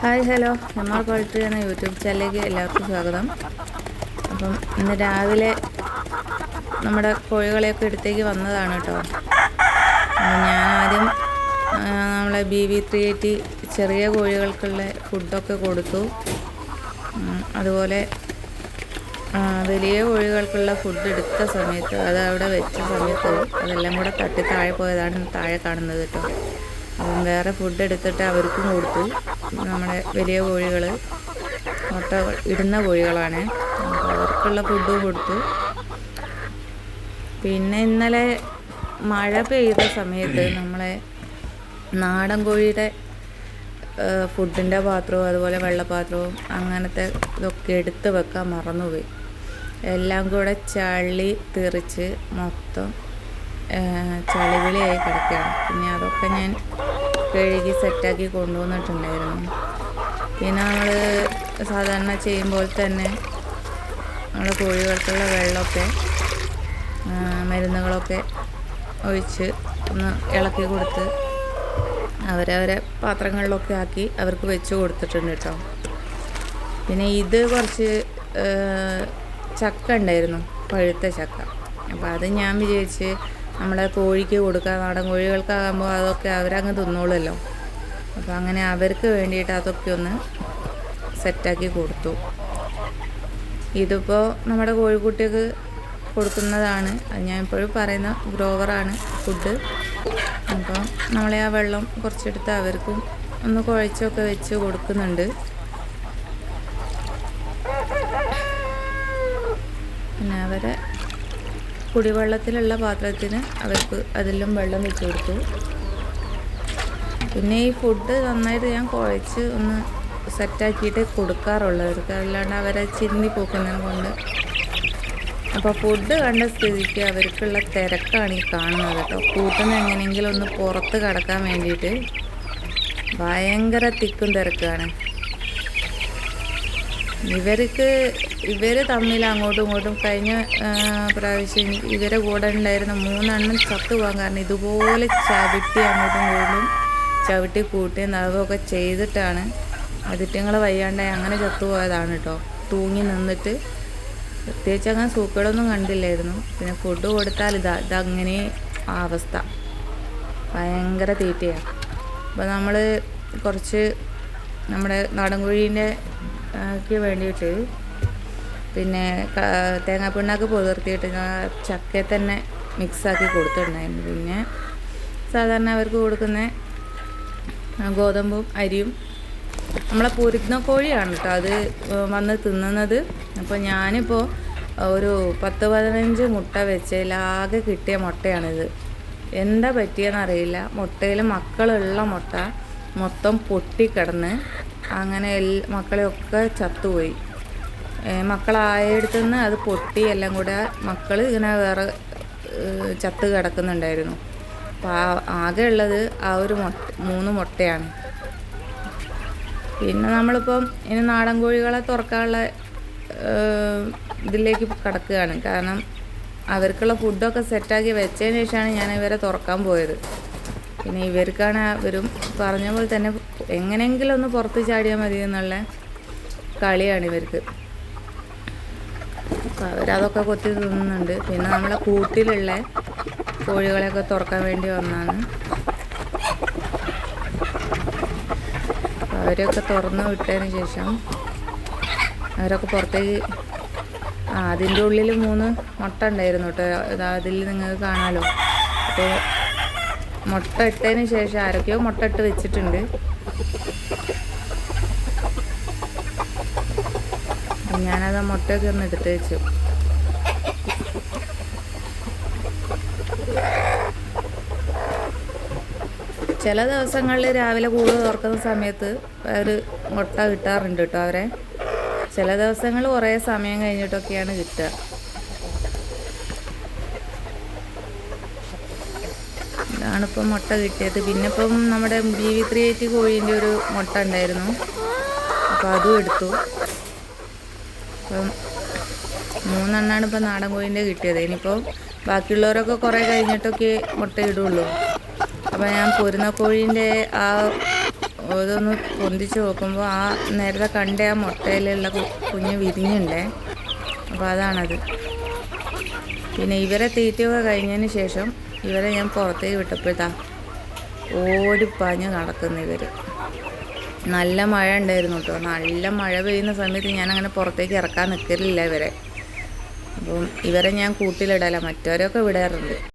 Hi hello. നമ്മൾ പോയിട്ട് എന്ന യൂട്യൂബ് ചാനലിലേക്ക് എല്ലാവർക്കും സ്വാഗതം. അപ്പം ഇന്ന് രാവിലെ നമ്മുടെ കോഴികളെയൊക്കെ എടുത്തേക്ക് വന്നതാണ് കേട്ടോ. ഞാൻ ആദ്യം നമ്മളെ ബി വി ത്രീ എയ്റ്റി ചെറിയ കോഴികൾക്കുള്ള ഫുഡൊക്കെ കൊടുത്തു. അതുപോലെ വലിയ കോഴികൾക്കുള്ള ഫുഡ് എടുത്ത സമയത്ത് അത് അവിടെ വെച്ച സമയത്ത് അതെല്ലാം കൂടെ തട്ടി താഴെ പോയതാണ് താഴെ കാണുന്നത് കേട്ടോ. അപ്പം വേറെ ഫുഡ് എടുത്തിട്ട് അവർക്കും കൊടുത്തു. നമ്മുടെ വലിയ കോഴികൾ മുട്ട ഇടുന്ന കോഴികളാണ്. അപ്പോൾ അവർക്കുള്ള ഫുഡ് കൊടുത്തു. പിന്നെ ഇന്നലെ മഴ പെയ്ത സമയത്ത് നമ്മളെ നാടൻ കോഴിയുടെ ഫുഡിന്റെ പാത്രവും അതുപോലെ വെള്ളപ്പാത്രവും അങ്ങനത്തെ ഇതൊക്കെ എടുത്ത് വെക്കാൻ മറന്നുപോയി. എല്ലാം കൂടെ ചള്ളി തെറിച്ച് മൊത്തം ചളിവിളിയായി കിടക്കുകയാണ്. പിന്നെ അതൊക്കെ ഞാൻ കഴുകി സെറ്റാക്കി കൊണ്ടുവന്നിട്ടുണ്ടായിരുന്നു. പിന്നെ നമ്മൾ സാധാരണ ചെയ്യുമ്പോൾ തന്നെ നമ്മൾ കോഴികൾക്കുള്ള വെള്ളമൊക്കെ മരുന്നുകളൊക്കെ ഒഴിച്ച് ഒന്ന് ഇളക്കി കൊടുത്ത് അവരവരെ പാത്രങ്ങളിലൊക്കെ ആക്കി അവർക്ക് വെച്ച് കൊടുത്തിട്ടുണ്ട് കേട്ടോ. പിന്നെ ഇത് കുറച്ച് ചക്ക ഉണ്ടായിരുന്നു പഴുത്ത ചക്ക. അപ്പോൾ അത് ഞാൻ വിചാരിച്ച് നമ്മളെ കോഴിക്ക് കൊടുക്കുക നാടൻ കോഴികൾക്കാകുമ്പോൾ അതൊക്കെ അവരങ്ങ് തിന്നോളുമല്ലോ. അപ്പോൾ അങ്ങനെ അവർക്ക് വേണ്ടിയിട്ട് അതൊക്കെ ഒന്ന് സെറ്റാക്കി കൊടുത്തു. ഇതിപ്പോൾ നമ്മുടെ കോഴിക്കുട്ടിക്ക് കൊടുക്കുന്നതാണ്. അത് ഞാൻ ഇപ്പോഴും പറയുന്ന ഗ്രോവറാണ് ഫുഡ് അപ്പോൾ നമ്മളെ ആ വെള്ളം കുറച്ചെടുത്ത് അവർക്കും ഒന്ന് കുഴച്ചൊക്കെ വെച്ച് കൊടുക്കുന്നുണ്ട്. പിന്നെ അവരെ കുടിവെള്ളത്തിലുള്ള പാത്രത്തിന് അവർക്ക് അതിലും വെള്ളം വെച്ച് കൊടുത്തു. പിന്നെ ഈ ഫുഡ് നന്നായിട്ട് ഞാൻ കുഴച്ച് ഒന്ന് സെറ്റാക്കിയിട്ട് കൊടുക്കാറുള്ളൂ അവർക്ക് അല്ലാണ്ട് അവരെ ചിന്തി പോക്കുന്നതിനെ കൊണ്ട്. അപ്പോൾ ഫുഡ് കണ്ട സ്ഥിതിക്ക് അവർക്കുള്ള തിരക്കാണ് ഈ കാണുന്നത് കേട്ടോ. കൂട്ടുന്ന എങ്ങനെയെങ്കിലും ഒന്ന് പുറത്ത് കടക്കാൻ വേണ്ടിയിട്ട് ഭയങ്കര തിക്കും തിരക്കാണ് ഇവർക്ക് ഇവർ തമ്മിൽ അങ്ങോട്ടും ഇങ്ങോട്ടും കഴിഞ്ഞ പ്രാവശ്യം ഇവരെ കൂടെ ഉണ്ടായിരുന്ന മൂന്നെണ്ണം ചത്തുപോകാൻ കാരണം ഇതുപോലെ ചവിട്ടി അങ്ങോട്ടും ഇങ്ങോട്ടും ചവിട്ടി കൂട്ടി നഖമൊക്കെ ചെയ്തിട്ടാണ് അതിറ്റങ്ങളെ വയ്യാണ്ടായി അങ്ങനെ ചത്തുപോയതാണ് കേട്ടോ. തൂങ്ങി നിന്നിട്ട് പ്രത്യേകിച്ച് അങ്ങനെ സൂക്കേടൊന്നും കണ്ടില്ലായിരുന്നു. പിന്നെ ഫുഡ് കൊടുത്താൽ ഇതാ ഇതങ്ങനെ അവസ്ഥ. ഭയങ്കര തീറ്റയാണ്. അപ്പോൾ നമ്മൾ കുറച്ച് നമ്മുടെ നാടൻ കോഴീന്റെ ക്ക് വേണ്ടിയിട്ട്. പിന്നെ തേങ്ങാപ്പിണ്ണാക്ക് പുതിർത്തിയിട്ട് ചക്കയെ തന്നെ മിക്സാക്കി കൊടുത്തിട്ടുണ്ടായിരുന്നു. പിന്നെ സാധാരണ അവർക്ക് കൊടുക്കുന്ന ഗോതമ്പും അരിയും നമ്മളെ പൊരുന്ന കോഴിയാണ് കേട്ടോ. അത് വന്ന് തിന്നുന്നത്. അപ്പോൾ ഞാനിപ്പോൾ ഒരു പത്ത് പതിനഞ്ച് മുട്ട വെച്ചതിലാകെ കിട്ടിയ മുട്ടയാണിത്. എന്താ പറ്റിയെന്നറിയില്ല മുട്ടയിൽ മക്കളുള്ള മുട്ട മൊത്തം പൊട്ടിക്കിടന്ന് അങ്ങനെ എൽ മക്കളെയൊക്കെ ചത്തുപോയി. ഏ, മക്കളായടുത്തു നിന്ന് അത് പൊട്ടി എല്ലാം കൂടെ മക്കൾ ഇങ്ങനെ വേറെ ചത്ത് കിടക്കുന്നുണ്ടായിരുന്നു. അപ്പോൾ ആകെ ഉള്ളത് ആ ഒരു മുട്ട മൂന്ന് മുട്ടയാണ്. പിന്നെ നമ്മളിപ്പം ഇനി നാടൻ കോഴികളെ തുറക്കാനുള്ള ഇതിലേക്ക് കിടക്കുകയാണ്. കാരണം അവർക്കുള്ള ഫുഡൊക്കെ സെറ്റാക്കി വെച്ചതിന് ശേഷമാണ് ഞാൻ ഇവരെ തുറക്കാൻ പോയത്. പിന്നെ ഇവർക്കാണ് ഇവരും പറഞ്ഞ പോലെ തന്നെ എങ്ങനെയെങ്കിലും ഒന്ന് പുറത്ത് ചാടിയാൽ മതി എന്നുള്ള കളിയാണ് ഇവർക്ക്. അപ്പോൾ അവരതൊക്കെ കൊത്തി തിന്നുന്നുണ്ട്. പിന്നെ നമ്മളെ കൂട്ടിലുള്ള കോഴികളെയൊക്കെ തുറക്കാൻ വേണ്ടി വന്നാണ്. അവരെയൊക്കെ തുറന്ന് വിട്ടതിന് ശേഷം അവരൊക്കെ പുറത്തേക്ക് ആ അതിന്റെ ഉള്ളിൽ മൂന്ന് മുട്ട ഉണ്ടായിരുന്നു കേട്ടോ. അതിൽ നിങ്ങൾക്ക് കാണാമല്ലോ അപ്പോൾ മുട്ട ഇട്ടതിന് ശേഷം ആരൊക്കെയോ മുട്ട ഇട്ട് വെച്ചിട്ടുണ്ട്. ഞാനത് മുട്ടയൊക്കെ ഒന്ന് എടുത്ത് വെച്ചു. ചില ദിവസങ്ങളിൽ രാവിലെ കൂട് തുറക്കുന്ന സമയത്ത് അവർ മുട്ട കിട്ടാറുണ്ട് കേട്ടോ അവരെ. ചില ദിവസങ്ങൾ കുറേ സമയം കഴിഞ്ഞിട്ടൊക്കെയാണ് കിട്ടുക. ഇതാണിപ്പം മുട്ട കിട്ടിയത്. പിന്നെ ഇപ്പം നമ്മുടെ ബി വി ത്രീ കോഴീന്റെ ഒരു മുട്ട ഉണ്ടായിരുന്നു. അപ്പോൾ അതും എടുത്തു. അപ്പം മൂന്നെണ്ണമാണ് ഇപ്പം നാടൻ കോഴീന്റെ കിട്ടിയത്. ഇനിയിപ്പോൾ ബാക്കിയുള്ളവരൊക്കെ കുറേ കഴിഞ്ഞിട്ടൊക്കെ മുട്ട ഇടുള്ളൂ. അപ്പോൾ ഞാൻ പൊരുന്ന കോഴീന്റെ ആ ഇതൊന്ന് പൊന്തിച്ച് നോക്കുമ്പോൾ ആ നേരത്തെ കണ്ട ആ മുട്ടയിലുള്ള കുഞ്ഞ് വിരിഞ്ഞുണ്ടേ. അപ്പോൾ അതാണത്. പിന്നെ ഇവരെ തീറ്റയൊക്കെ കഴിഞ്ഞതിന് ശേഷം ഇവരെ ഞാൻ പുറത്തേക്ക് വിട്ടപ്പോഴത്താ ഓടിപ്പാഞ്ഞ് നടക്കുന്ന ഇവർ നല്ല മഴ ഉണ്ടായിരുന്നു കേട്ടോ. നല്ല മഴ പെയ്യുന്ന സമയത്ത് ഞാൻ അങ്ങനെ പുറത്തേക്ക് ഇറക്കാൻ നിൽക്കലില്ല ഇവരെ. അപ്പം ഇവരെ ഞാൻ കൂട്ടിലിടല. മറ്റവരൊക്കെ വിടാറുണ്ട്.